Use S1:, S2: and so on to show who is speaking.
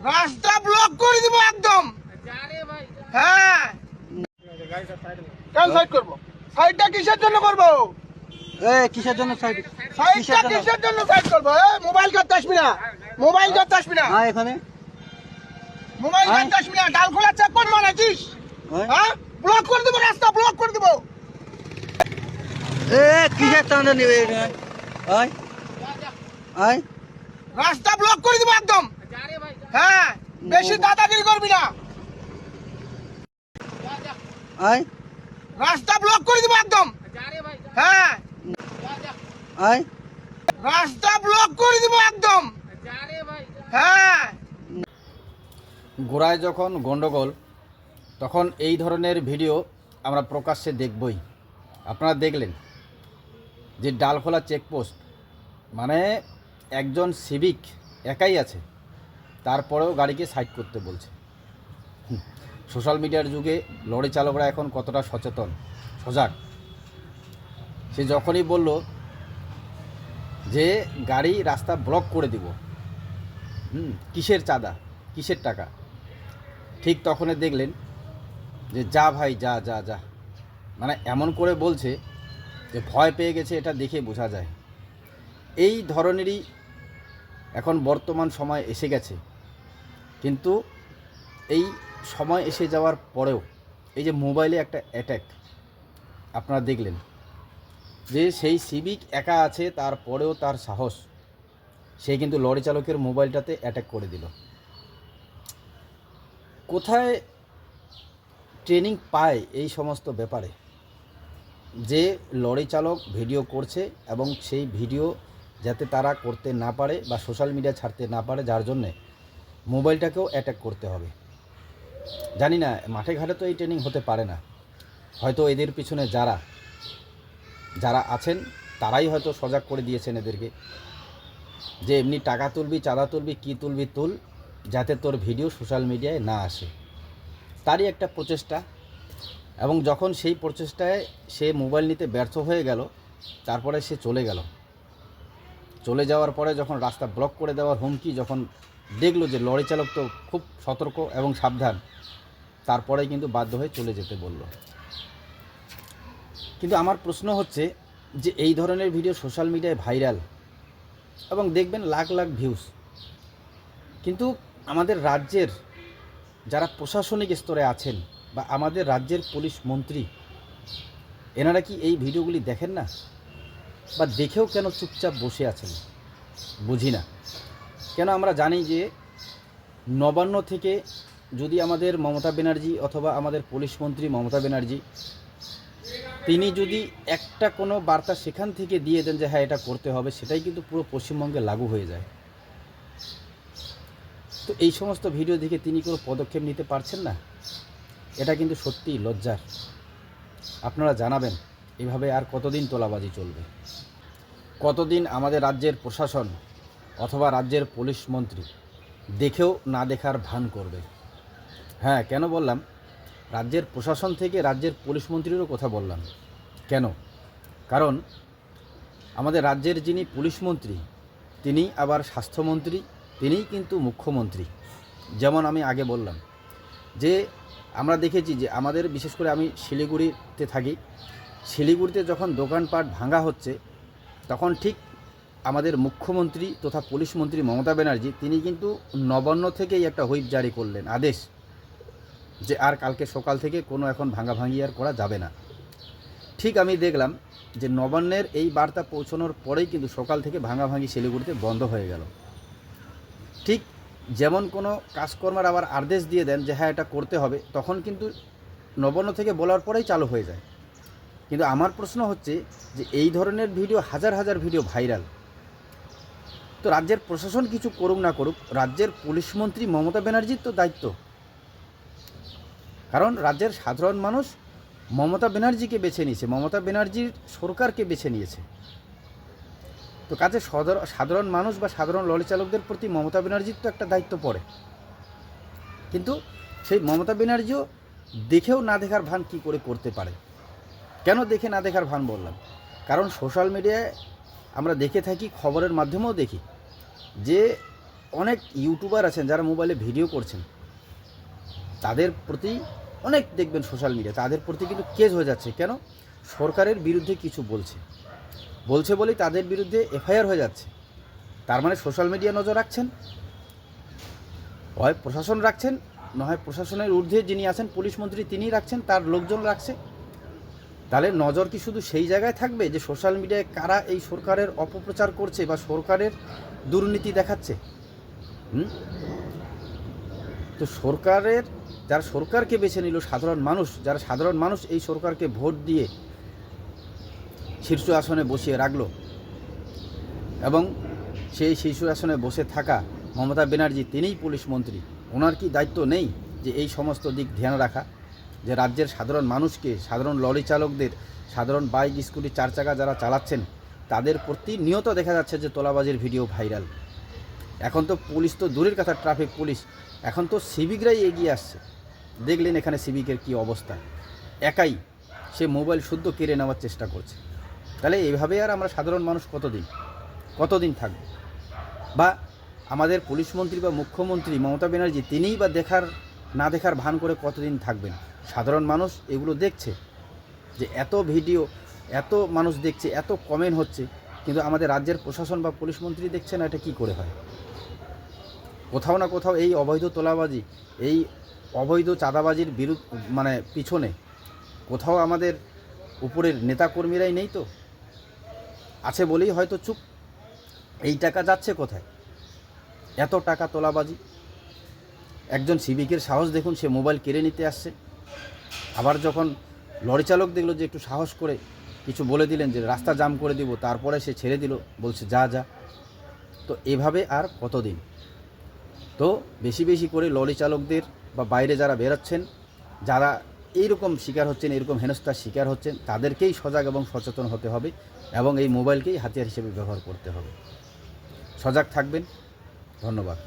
S1: রাস্তা ব্লক করে দিব একদম। হ্যাঁ। কেন সাইড করব? সাইডটা কিসের জন্য করব?
S2: এ কিসের জন্য সাইড
S1: সাইডটা কিসের জন্য সাইড করব? এ, মোবাইল করতে আসবি না। মোবাইল করতে আসবি না।
S2: হ্যাঁ এখানে।
S1: মোবাইল
S2: হ্যাঁ।
S1: করতে আসবি না। ডাল খোলা চেক করব নাকিস
S2: হ্যাঁ?
S1: হ্যাঁ? ব্লক করে দেবো রাস্তা ব্লক করে দেবো।
S2: এ কিসের টানে নেবে আয়। আয়।
S1: রাস্তা ব্লক করে দিব একদম। হ্যাঁ বেশি দাদাগিরি করবি না।
S2: আয়।
S1: রাস্তা ব্লক করে দিব একদম। হ্যাঁ।
S2: আয়।
S1: রাস্তা ব্লক করে দিব একদম। হ্যাঁ।
S3: গোড়ায় যখন গন্ডগোল তখন এই ধরনের ভিডিও আমরা প্রকাশ্যে দেখবই। আপনারা দেখলেন যে ডালখোলা চেকপোস্ট মানে একজন সিভিক একাই আছে, তারপরেও গাড়িকে সাইড করতে বলছে। সোশ্যাল মিডিয়ার যুগে লরি চালকরা এখন কতটা সচেতন? সজাগ। সে যখনই বলল যে গাড়ি রাস্তা ব্লক করে দিব, হুম, কিসের চাঁদা, কিসের টাকা? ঠিক তখনই দেখলেন যে যা ভাই, যা যা যা। মানে এমন করে বলছে যে ভয় পেয়ে গেছে এটা দেখে বোঝা যায়। এই ধরনেরই এখন বর্তমান সময় এসে গেছে। কিন্তু এই সময় এসে যাওয়ার পরেও এই যে মোবাইলে একটা অ্যাট্যাক আপনারা দেখলেন যে সেই সিভিক একা আছে, তারপরেও তার সাহস। সে কিন্তু লরি চালকের মোবাইলটাতে অ্যাটাক করে দিল। কোথায় ট্রেনিং পায় এই সমস্ত ব্যাপারে? যে লরি চালক ভিডিও করছে এবং সেই ভিডিও যাতে তারা করতে না পারে বা সোশ্যাল মিডিয়া ছাড়তে না পারে, যার জন্যে মোবাইলটাকেও অ্যাটাক করতে হবে। জানি না, মাঠে ঘাটে তো এই ট্রেনিং হতে পারে না। হয়তো এদের পিছনে যারা যারা আছেন, তারাই হয়তো সজাগ করে দিয়েছেন এদেরকে। যে এমনি টাকা তুলবি, চাঁদা তুলবি, কী তুলবি তুল, যাতে তোর ভিডিও সোশ্যাল মিডিয়ায় না আসে। তারই একটা প্রচেষ্টা। এবং যখন সেই প্রচেষ্টায় সে মোবাইল নিতে ব্যর্থ হয়ে গেল, তারপরে সে চলে গেল। চলে যাওয়ার পরে যখন রাস্তা ব্লক করে দেওয়ার হুমকি, যখন দেখল যে লরি চালক তো খুব সতর্ক এবং সাবধান তারপরে কিন্তু বাধ্য হয়ে চলে যেতে বলল। কিন্তু আমার প্রশ্ন হচ্ছে যে এই ধরনের ভিডিও সোশ্যাল মিডিয়ায় ভাইরাল এবং দেখবেন লাখ লাখ ভিউজ কিন্তু আমাদের রাজ্যের যারা প্রশাসনিক স্তরে আছেন বা আমাদের রাজ্যের পুলিশ মন্ত্রী, এনারা কি এই ভিডিওগুলি দেখেন না? বা দেখেও কেন চুপচাপ বসে আছেন? বুঝি না। কেন আমরা জানি যে নবান্ন থেকে যদি আমাদের মমতা ব্যানার্জি অথবা আমাদের পুলিশ মন্ত্রী মমতা ব্যানার্জি, তিনি যদি একটা কোনো বার্তা সেখান থেকে দিয়ে দেন যে হ্যাঁ এটা করতে হবে, সেটাই কিন্তু পুরো পশ্চিমবঙ্গে লাগু হয়ে যায়। তো এই সমস্ত ভিডিও দেখে তিনি কোনো পদক্ষেপ নিতে পারছেন না? এটা কিন্তু সত্যিই লজ্জার। আপনারা জানাবেন, এভাবে আর কতদিন তোলাবাজি চলবে? কতদিন আমাদের রাজ্যের প্রশাসন অথবা রাজ্যের পুলিশ মন্ত্রী দেখেও না দেখার ভান করবে? হ্যাঁ কেন বললাম? রাজ্যের প্রশাসন থেকে রাজ্যের পুলিশ মন্ত্রীরও কথা বললাম। কেন? কারণ আমাদের রাজ্যের যিনি পুলিশ মন্ত্রী, তিনি আবার স্বাস্থ্যমন্ত্রী, তিনিই কিন্তু মুখ্যমন্ত্রী। যেমন আমি আগে বললাম যে, আমরা দেখেছি যে আমাদের বিশেষ করে আমি শিলিগুড়িতে থাকি। শিলিগুড়িতে যখন দোকানপাট ভাঙা হচ্ছে তখন ঠিক আমাদের মুখ্যমন্ত্রী তথা পুলিশ মন্ত্রী মমতা ব্যানার্জি, তিনি কিন্তু নবান্ন থেকেই একটা হুইপ জারি করলেন আদেশ যে আর কালকে সকাল থেকে কোনো এখন ভাঙাভাঙি আর করা যাবে না। ঠিক আমি দেখলাম যে নবান্নের এই বার্তা পৌঁছানোর পরেই কিন্তু সকাল থেকে ভাঙাভাঙি শিলিগুড়িতে বন্ধ হয়ে গেল। ঠিক যেমন কোনো কাজকর্মের আবার আদেশ দিয়ে দেন যে হ্যাঁ এটা করতে হবে, তখন কিন্তু নবান্ন থেকে বলার পরেই চালু হয়ে যায়। কিন্তু আমার প্রশ্ন হচ্ছে যে এই ধরনের ভিডিও হাজার হাজার ভিডিও ভাইরাল। তো রাজ্যের প্রশাসন কিছু করুক না করুক, রাজ্যের পুলিশ মন্ত্রী মমতা ব্যানার্জির তো দায়িত্ব। কারণ রাজ্যের সাধারণ মানুষ মমতা ব্যানার্জিকে বেছে নিয়েছে, মমতা ব্যানার্জির সরকারকে বেছে নিয়েছে। তো কাজে সাধারণ মানুষ বা সাধারণ লরি চালকদের প্রতি মমতা ব্যানার্জির তো একটা দায়িত্ব পড়ে। কিন্তু সেই মমতা ব্যানার্জিও দেখেও না দেখার ভান কি করে করতে পারে? কেন দেখে না দেখার ভান বললাম? কারণ সোশ্যাল মিডিয়ায় আমরা দেখে থাকি, খবরের মাধ্যমেও দেখি। যে অনেক ইউটিউবার আছেন, যারা মোবাইলে ভিডিও করছেন, তাদের প্রতি অনেক দেখবেন সোশ্যাল মিডিয়া তাদের প্রতি কিন্তু কেস হয়ে যাচ্ছে। কেন? সরকারের বিরুদ্ধে কিছু বলছে। বলছে বলেই তাদের বিরুদ্ধে এফআইআর হয়ে যাচ্ছে। তার মানে সোশ্যাল মিডিয়া নজর রাখছেন। হয় প্রশাসন রাখছেন, না হয় প্রশাসনের ঊর্ধ্বে যিনি আছেন, পুলিশ মন্ত্রী তিনিই রাখছেন, তার লোকজন রাখছে। তাহলে নজর কি শুধু সেই জায়গায় থাকবে যে সোশ্যাল মিডিয়ায় কারা এই সরকারের অপপ্রচার করছে বা সরকারের দুর্নীতি দেখাচ্ছে? তো সরকারের, যারা সরকারকে বেছে নিল, সাধারণ মানুষ, যারা সাধারণ মানুষ এই সরকারকে ভোট দিয়ে শীর্ষ আসনে বসিয়ে রাখল এবং সেই শীর্ষ আসনে বসে থাকা মমতা ব্যানার্জি, তিনিই পুলিশ মন্ত্রী। ওনার কি দায়িত্ব নেই যে এই সমস্ত দিক ধ্যান রাখা? যে রাজ্যের সাধারণ মানুষকে, সাধারণ লরি চালকদের, সাধারণ বাইক, স্কুটি চার চাকা যারা চালাচ্ছেন, তাদের প্রতিনিয়ত দেখা যাচ্ছে যে তোলাবাজির ভিডিও ভাইরাল। এখন তো পুলিশ তো দূরের কথা, ট্রাফিক পুলিশ। এখন তো সিভিকরাই এগিয়ে আসছে। দেখলেন এখানে সিভিকের কি অবস্থা। একাই সে মোবাইল শুদ্ধ কেড়ে নেওয়ার চেষ্টা করছে। তাহলে এইভাবে আর আমরা সাধারণ মানুষ কতদিন? কতদিন থাকব? বা আমাদের পুলিশ মন্ত্রী বা মুখ্যমন্ত্রী মমতা ব্যানার্জি, তিনিই বা দেখার, না দেখার ভান করে কতদিন থাকবেন? সাধারণ মানুষ এগুলো দেখছে যে এত ভিডিও, এত মানুষ দেখছে, এত কমেন্ট হচ্ছে, কিন্তু আমাদের রাজ্যের প্রশাসন বা পুলিশ মন্ত্রী দেখছে না এটা কি করে হয়? কোথাও না কোথাও এই অবৈধ তোলাবাজি, এই অবৈধ চাঁদাবাজির বিরুদ্ধ মানে পিছনে কোথাও আমাদের উপরের নেতাকর্মীরাই নেই তো? আছে বলেই হয়তো চুপ। এই টাকা যাচ্ছে কোথায়? এত টাকা তোলাবাজি। একজন সিভিকের সাহস দেখুন, সে মোবাইল কেড়ে নিতে আসছে। আবার যখন লরি চালক দেখল যে একটু সাহস করে কিছু বলে দিলেন যে রাস্তা জাম করে দিব, তারপরে সে ছেড়ে দিল, বলছে যা যা। তো এভাবে আর কতদিন? তো বেশি বেশি করে লরি চালকদের বা বাইরে যারা বেরোচ্ছেন, যারা এইরকম শিকার হচ্ছেন এরকম হেনস্থার শিকার হচ্ছেন, তাদেরকেই সজাগ এবং সচেতন হতে হবে এবং এই মোবাইলকেই হাতিয়ার হিসেবে ব্যবহার করতে হবে। সজাগ থাকবেন। ধন্যবাদ।